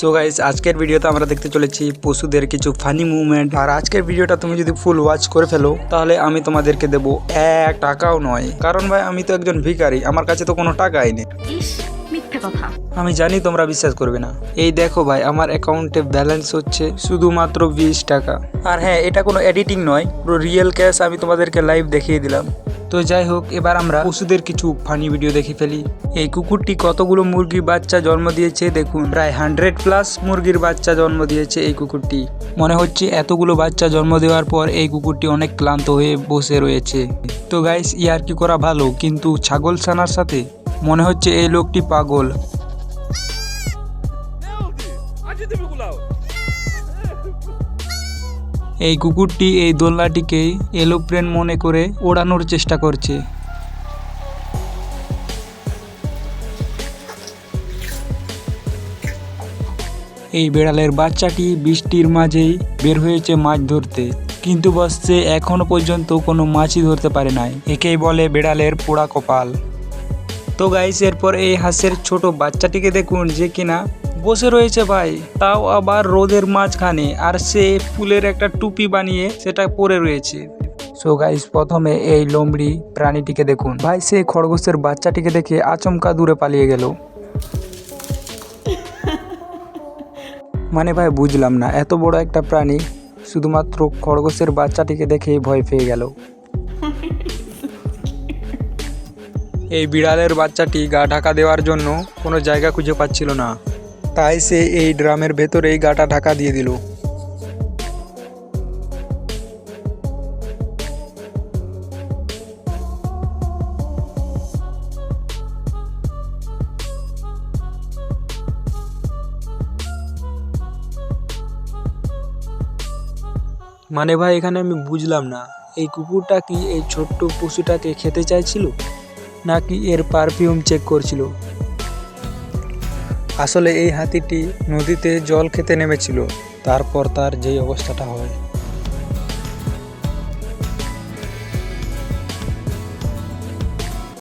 So guys আজকের ভিডিওতে আমরা দেখতে চলেছি পশুদের কিছু ফানি মুভমেন্ট আর আজকের ভিডিওটা তুমি যদি ফুল ওয়াচ করে ফেলো তাহলে আমি তোমাদেরকে দেবো এক টাকাও নয়। কারণ ভাই আমি তো একজন ভিখারি আমার কাছে তো কোনো টাকাই নেই। আমি জানি তোমরা বিশ্বাস করবে না। এই দেখো ভাই আমার অ্যাকাউন্টে ব্যালেন্স হচ্ছে শুধুমাত্র বিশ টাকা। আর হ্যাঁ এটা কোনো এডিটিং নয় পুরো রিয়েল ক্যাশ আমি তোমাদেরকে লাইভ দেখিয়ে দিলাম। তো যাই হোক এবার আমরা পশুদের কিছু ফানি ভিডিও দেখে ফেলি। এই কুকুরটি কতগুলো মুরগি বাচ্চা জন্ম দিয়েছে দেখুন। প্রায় হান্ড্রেড প্লাস মুরগির বাচ্চা জন্ম দিয়েছে এই কুকুরটি। মনে হচ্ছে এতগুলো বাচ্চা জন্ম দেওয়ার পর এই কুকুরটি অনেক ক্লান্ত হয়ে বসে রয়েছে। তো গাইস ইয়ার কি করা ভালো? কিন্তু ছাগল ছানার সাথে? মনে হচ্ছে এই লোকটি পাগল। এই কুকুরটি এই দোলনাটিকে এলোপ্রেন মনে করে ওড়ানোর চেষ্টা করছে। এই বেড়ালের বাচ্চাটি বৃষ্টির মাঝেই বের হয়েছে মাছ ধরতে, কিন্তু বস সে এখনও পর্যন্ত কোনো মাছই ধরতে পারে নাই। একেই বলে বেড়ালের পোড়া কপাল। তো গাইস এরপর এই হাঁসের ছোট বাচ্চাটিকে দেখুন যে কিনা বসে রয়েছে ভাই। তাও আবার রোদের মাঝখানে আর সে ফুলের একটা টুপি বানিয়ে সেটা পরে রয়েছে। সো গাইস প্রথমে এই লোমড়ি প্রাণীটিকে দেখুন। ভাই, সে খরগোশের বাচ্চাটিকে দেখে আচমকা দূরে পালিয়ে গেল। মানে ভাই, বুঝলাম না, এত বড় একটা প্রাণী শুধুমাত্র খরগোশের বাচ্চাটিকে দেখেই ভয় পেয়ে গেল। এই বিড়ালের বাচ্চাটি গা ঢাকা দেওয়ার জন্য কোনো জায়গা খুঁজে পাচ্ছিল না। তাই সে এই ড্রামের ভেতরেই গাটা ঢাকা দিয়ে দিল। মানে ভাই, এখানে আমি বুঝলাম না, এই কুকুরটা কি এই ছোট্ট পশুটাকে খেতে চাইছিল? নাকি এর পারফিউম চেক করছিল? আসলে এই হাতিটি নদীতে জল খেতে নেমেছিল তারপর তার যেই অবস্থাটা হয়।